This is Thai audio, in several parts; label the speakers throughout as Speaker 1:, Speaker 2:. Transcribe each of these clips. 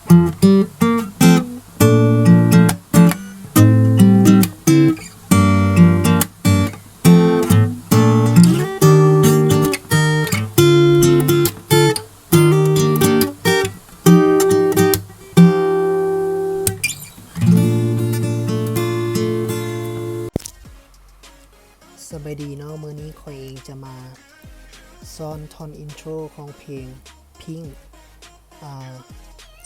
Speaker 1: สบายดีเนาะมื้อนี้ข่อยเองจะมาซ้อนทอนอินโทรของเพลงพิงอ่า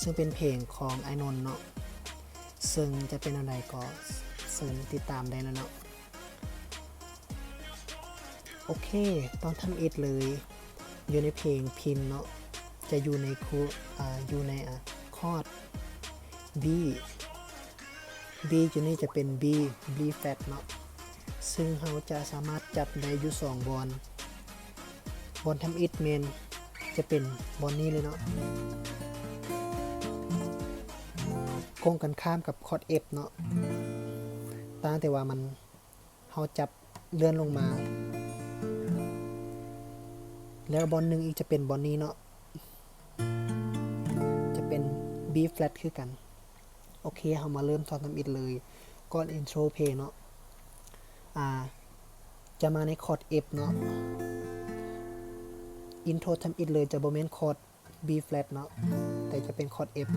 Speaker 1: ซึ่งเป็นเพลงของไอนนท์เนาะซึ่งจะเป็นอะไรก็เสิญติดตามได้นะเนาะโอเค ตอนทำเอ็ดเลย อยู่ในเพลงพิมพ์เนาะจะอยู่ในคูอ่าอยู่ในอะคอร์ด B B อยู่นี่จะเป็น B B flat เนาะซึ่งเราจะสามารถจับได้อยู่สองบอลบอลทำอิดเมนจะเป็นบอลนี้เลยเนาะ โกงกันข้ามกับคอร์ด F เนาะต่างแต่ว่ามันเราจับเลื่อนลงมา แล้วบอลหนึ่งอีกจะเป็นบอลนี้เนาะจะเป็น B flat คือกัน โอเคเรามาเริ่มตอนทำอิดเลย ก่อนอินโทรเพลงเนาะอ่า จะมาในคอร์ด F เนาะอินโทรทำอิดเลยจะโบ่แม่นคอร์ด B flat เนาะแต่จะเป็นคอร์ด F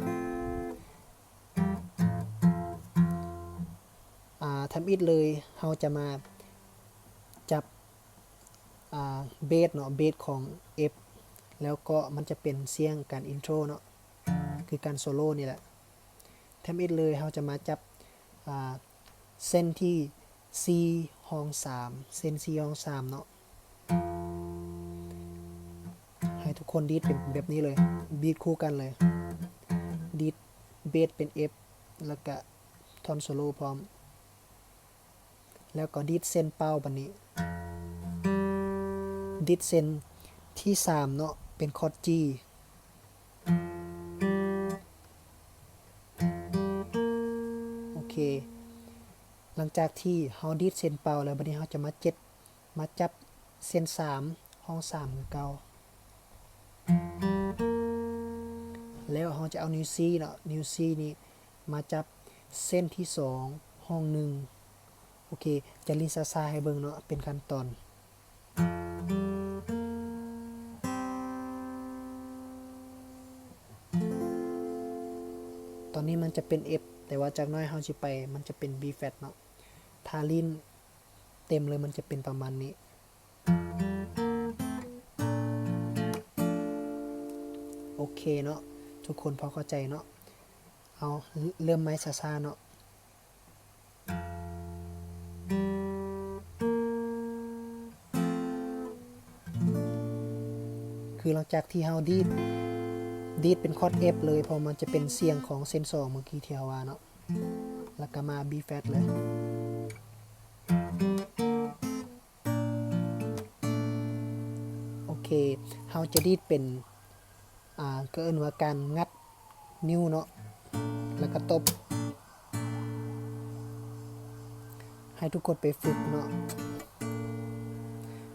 Speaker 1: อ่าทำอิดเลยเราจะมาจับเบสเนาะเบสของ F แล้วก็มันจะเป็นเสียงการอินโทรเนาะคือการโซโล่นี่แหละแทำอิดเลยเราจะมาจับเส้นที่ C ห้อง 3 เส้น C ห้อง 3 เนาะให้ทุกคนดีดเป็นแบบนี้เลยบีดคู่กันเลยดีดเบสเป็น F แล้วก็ทอนโซโล่พร้อม แล้วก็ดีดเส้นเป้าบันนี้ดีดเส้นที่ 3 เนาะเป็นคอร์ด G โอเค หลังจากที่เฮาดีดเส้นเป่าแล้วบัดนี้เฮาจะมาเจ็ดมาจับเส้น 3 ห้อง3คือเก่าแล้วเฮาจะเอานิวซีเนาะนิวซีนี่มาจับเส้นที่ 2 ห้อง1 โอเค จะลินซาซาให้เบิ่งเนาะเป็นขั้นตอนตอนนี้มันจะเป็น F แต่ว่าจากน้อยเฮาสิไป มันจะเป็น B flat เนาะทาลินเต็มเลยมันจะเป็นประมาณนี้ โอเคเนาะทุกคนพอเข้าใจเนาะเอาเริ่มไม้ซาซาเนาะ คือหลังจากที่เฮาดีดดีดเป็นคอร์ด F เลยพอมันจะเป็นเสียงของเซนสองเมื่อกี้ที่เฮาวาเนาะแล้วก็มา B flat เลย โอเคเฮาจะดีดเป็น อ่าก็เอิ้นว่าการงัดนิ้วเนาะแล้วก็ตบ ให้ทุกคนไปฝึกเนาะ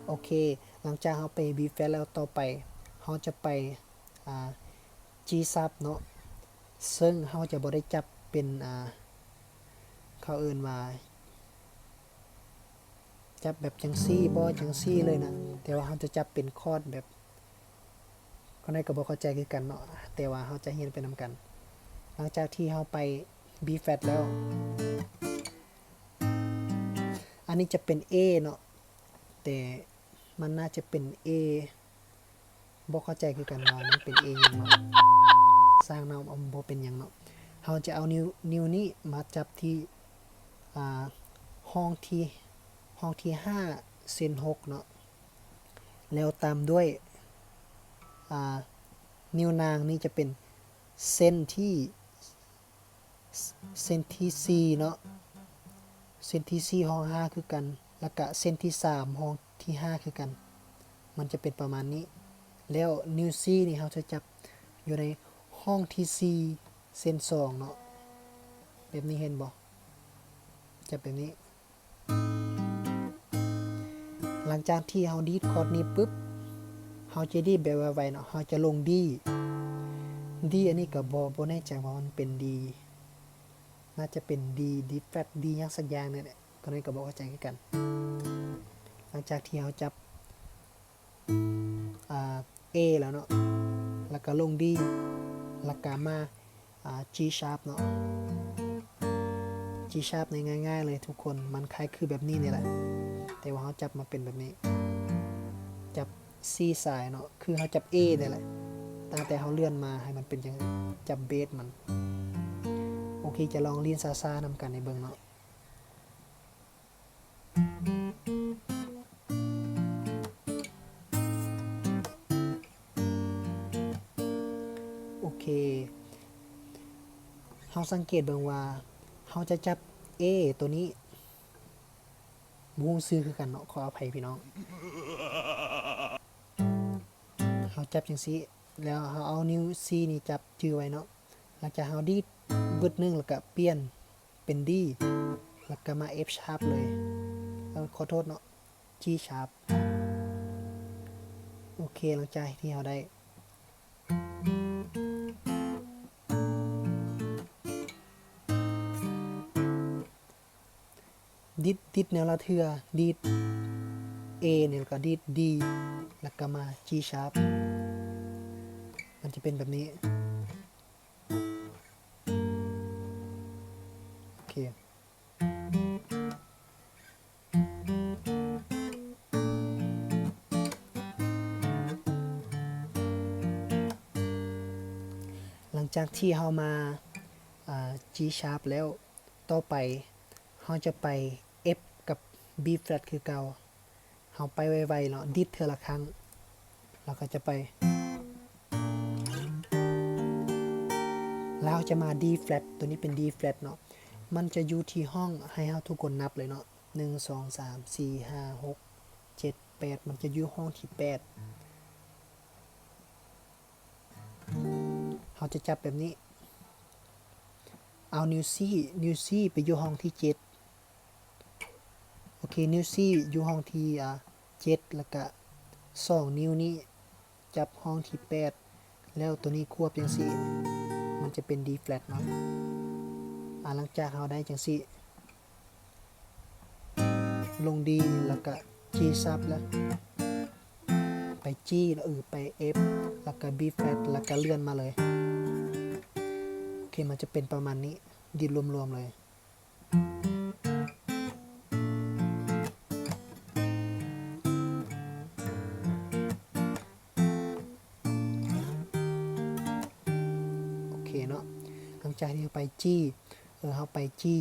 Speaker 1: โอเค หลังจากเฮาไป B flat แล้วต่อไป เฮาจะไปอ่า G sub เนาะซึ่งเฮาจะบ่ได้จับเป็นอ่าเขาเอิ้นว่าจับแบบจังซี่บ่จังซี่เลยนะแต่ว่าเราจะจับเป็นคอดแบบคนใดก็บ่เข้าใจคือกันเนาะแต่ว่าเราจะเรียนไปนํกัน หลังจากที่เราไป B flat แล้ว อันนี้จะเป็น A เนาะแต่มันน่าจะเป็น A บ่เข้าใจคือกันว่ามันเป็น A หยังเนาะสร้างนาเอาบ่เป็นหยังเนาะเราจะเอานิ้วนิ้วนี้มาจับที่อ่าห้องที่ห้องที่5เซน6เนาะแล้วตามด้วยอ่านิ้วนางนี่จะเป็นเส้นที่เส้นที่4เนาะเส้นที่4ห้อง5คือกัน แล้วก็เส้นที่3ห้องที่5คือกัน มันจะเป็นประมาณนี้ แล้วนิวซีนี่เราจะจับอยู่ในห้องที่4เส้น2เนาะแบบนี้เห็นบ่จับแบบนี้ หลังจากที่เฮาดีดคอร์ดนี้ปุ๊บเฮาจะดีดแบบไวๆเนาะเฮาจะลงดีดีอันนี้ก็บ่บ่แน่ใจว่ามันเป็นดี น่าจะเป็นดีดีแฟตดียังสักอย่างเนี่ยแหละก็เลยก็บ่เข้าใจกัน หลังจากที่เราจับอ่า A แล้วเนาะ แล้วก็ลง D แล้วก็มาอ่า G sharp เนาะ G sharp ในง่าย ๆ เลยทุกคน มันคล้ายคือแบบนี้นี่แหละ แต่ว่าเขาจับมาเป็นแบบนี้ จับ C สายเนาะ คือเขาจับ A นี่แหละ ตั้งแต่เขาเลื่อนมาให้มันเป็นอย่างจับเบสมัน โอเค จะลองเรียนซาซานำกันในเบิงเนาะาสังเกตเบิ่งว่าเฮาจะจับ A ตัวนี้บูงซื้อคือกันเนาะขออภัยพี่น้องเฮาจับจังซี่แล้วเฮาเอานิ้ว C นี่จับจื้อไว้เนาะหลังจากเฮาดีดบึดหนึงแล้วก็เปลี่ยนเป็น D แล้วก็มา F sharp เลยเขอโทษเนาะ G sharp โอเคหลังจากที่เฮาได้ ดดิดแนวละเทือดิด A เนี่ยแล้วก็ดิด D แล้วก็มา G sharp มันจะเป็นแบบนี้ โอเค หลังจากที่เรามาา G sharp แล้วต่อไปเราจะไป F กับ B flat คือเก่าเราไปไวๆเนาะดิดเทอละครั้ง เราก็จะไป แล้วจะมา D flat ตัวนี้เป็น D flat เนาะมันจะอยู่ที่ห้องให้เราทุกคนนับเลยเนาะหนึ่งสองสามสี่ห้าหกเจ็ดแปดมันจะอยู่ห้องที่แปดเราจะจับแบบนี้ เอานิวซี่นิวซี่ไปอยู่ห้องที่เจ็ด โอเค นิวซี่อยู่ห้องที่อ่าเจ็ดแล้วก็สองนิ้วนี้จับห้องที่แปดแล้วตัวนี้ควบจังสี่ มันจะเป็น D flat เนาะอ่าหลังจากเราได้จังสี่ ลง D แล้วก็ G sub แล้วไป G แล้วเออไป F แล้วก็ B flat แล้วก็เลื่อนมาเลย โอเค มันจะเป็นประมาณนี้ดีรวมๆเลย จากที่เราไปจี้เออเราไปจี้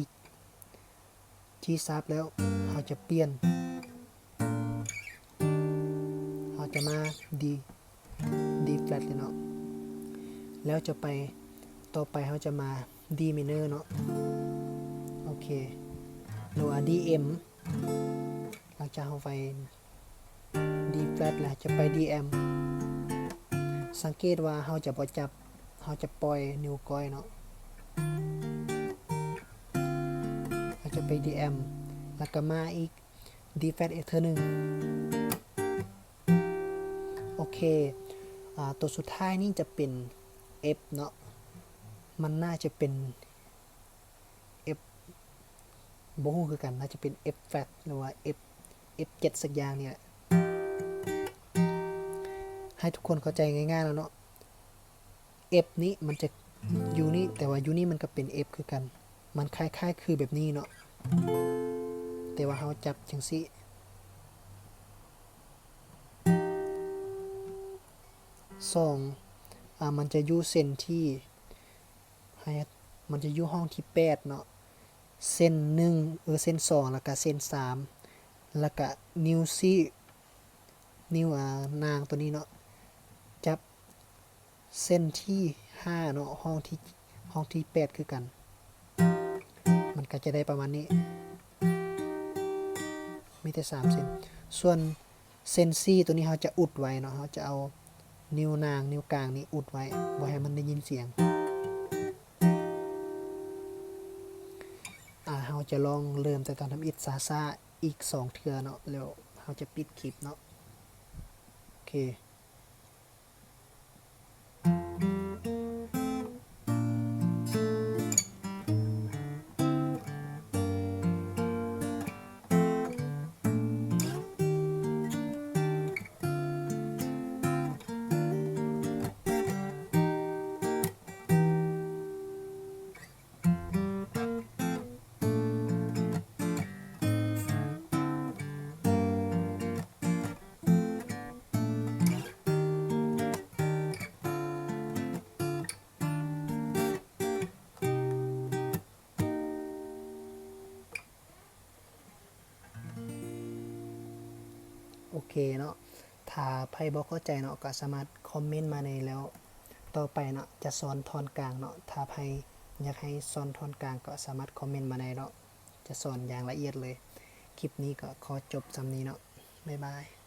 Speaker 1: จี้ซับแล้วเราจะเปลี่ยนเราจะมาดีดีแฟลตเลยเนาะแล้วจะไปต่อไปเราจะมาดีมิเนอร์เนาะโอเคหรือว่า DM หลังจากเราไป D flat แล้วจะไป DM สังเกตว่าเราจะบ่จับเราจะปล่อยนิ้วก้อยเนาะ เราจะไป DM แล้วก็มาอีก D flat อีกเท่านึงโอเคอ่าตัวสุดท้ายนี่จะเป็น F เนาะมันน่าจะเป็น F บ่ฮู้คือกันน่าจะเป็น F flat หรือว่า F F7 สักอย่างเนี่ยให้ทุกคนเข้าใจง่ายๆแล้วเนาะ F นี้มันจะ ยูนี่แต่ว่ายูนี่มันก็เป็น F คือกัน มันคล้ายๆ คือแบบนี้เนาะแต่ว่าเราจับจังซี่สองอ่ามันจะยู่เส้นที่ให้มันจะยู่ห้องที่แปดเนาะเส้นหนึ่งเออเส้นสองแล้วก็เส้นสามแล้วก็นิ้วซี่นิ้วอ่านางตัวนี้เนาะจับเส้นที่ ห้าเนาะห้องที่ห้องที่แปดคือกัน มันก็จะได้ประมาณนี้ มีแต่สามเส้นส่วนเส้นซี่ตัวนี้เราจะอุดไว้เนาะเราจะเอานิ้วนางนิ้วกลางนี้อุดไว้บ่ให้มันได้ยินเสียงอ่าเราจะลองเริ่มจากการทำอิดซาซาอีกสองเทือเนาะแล้วเราจะปิดคลิปเนาะโอเค โอเคเนาะถ้าไผบ่เข้าใจเนาะก็สามารถคอมเมนต์มาในแล้ว ต่อไปเนาะจะสอนทอนกลางเนาะถ้าไผอยากให้สอนทอนกลางก็สามารถคอมเมนต์มาในเนาะจะสอนอย่างละเอียดเลย คลิปนี้ก็ขอจบสำนี้เนาะบ๊ายบาย